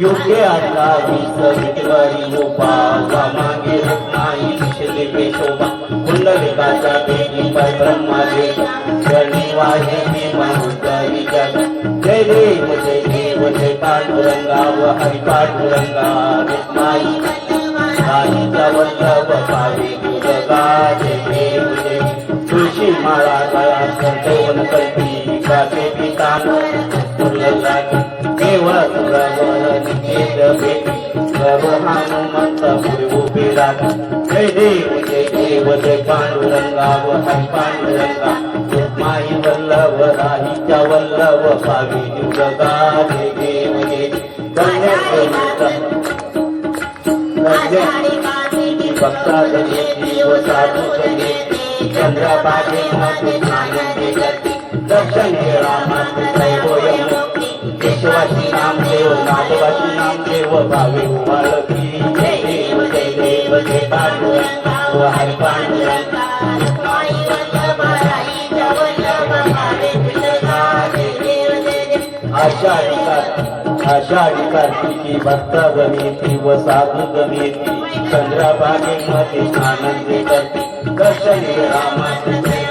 योग्य आता विटवारी गोपावा मागे नाही दिसले पेशोबा कुंडलिकाचा देवी पाय ब्रह्मादेव शनिवारी मी उद्धारी जग. जय देव जय देव जय पांडुरंगा व हरी पांडुरंगा माई साईचा वल्लभ पावे गुरगा जय देव जय तुळशी माळा गळा संतवन कल्पी काचे पिता केवळ तुळावर निकेत सर्व हनुमंत पुढे उभे राहा जय देव जय देव जय पांडुरंगा व हरी पांडुरंगा माई वल्लभ राहीच्या वल्लभ पावी जगा जय देव जय भक्ता जगे देव साधू जगे चंद्रबागे मध्ये आनंदी करते दर्शन हे जय देव जय देव जय पांडुरंगा व हरी पांडुरंगा आषाढी कार्तिकी आषाढी कार्तिकी भक्ता गमेती व साधू गमेती चंद्राबागे मध्ये आनंदी करते. दर्शन रामाचे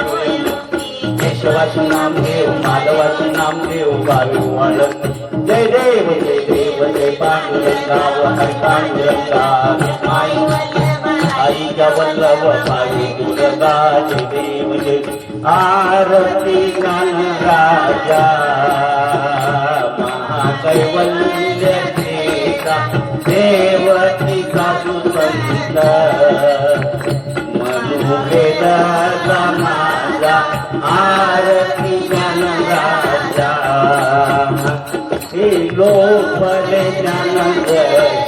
केशवाचं केशवाची नामदेव माधवाची नामदेव भावे वाळत जय देव जय देव जय पांडुरंगा व हरी पांडुरंगा आईच्या वल्लभ पावी दुर्गा जय देव जय आरती कान राजा महाकैवल्य देता देवती का सुसंत मनुवेदा समा आरती गान राजा हे लोपले जानंदची कलिनाची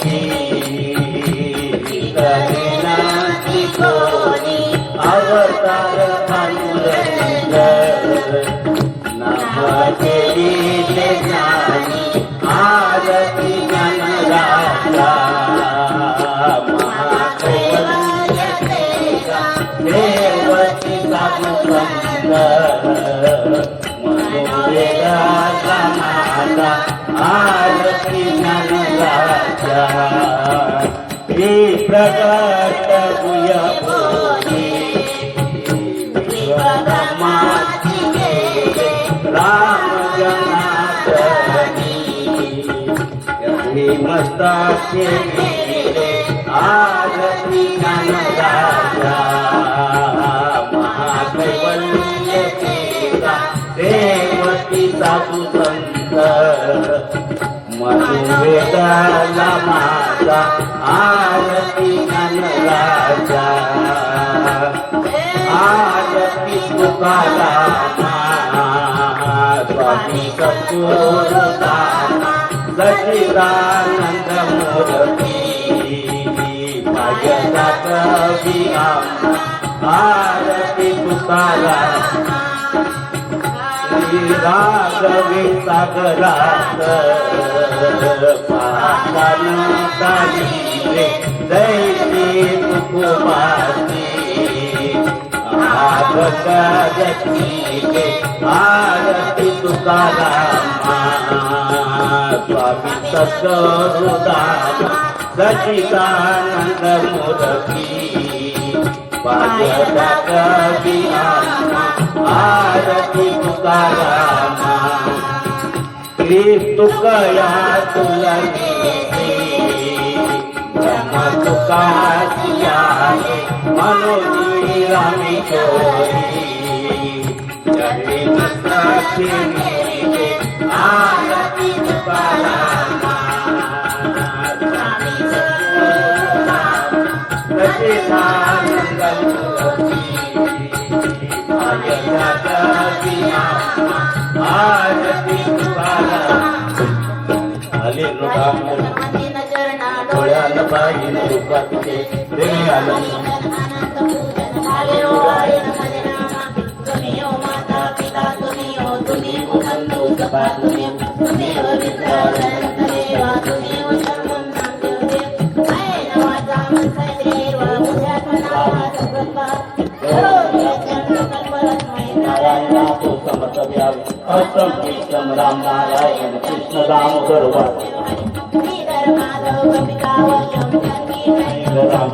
माझा आरती ज्ञान राजा हे प्रगट भूय भोगी राम जनार्दनी. मस्ताचे आरती देवती साधू मधुवेदाला माझा आरती ज्ञान आरती तुकाला स्वामी सत्पुरुषाना सचिदानंद मूर्ती भजता कवी आरती श्री राघवे सागरात. आरती तुकारामा स्वामी सद्गुरुदामा सचिदानंद मूर्ती पाजता कवी आरती तुकारामा तुकया तुला ब्रह्म तुकाची आहे मनोजी रामी चोरी जगे नसताची आरती डोळ्याला पाहिन रूपाचे प्रेमी Narayan Assam Krishna Ram Narayan Krishna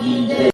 in the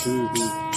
hmm hmm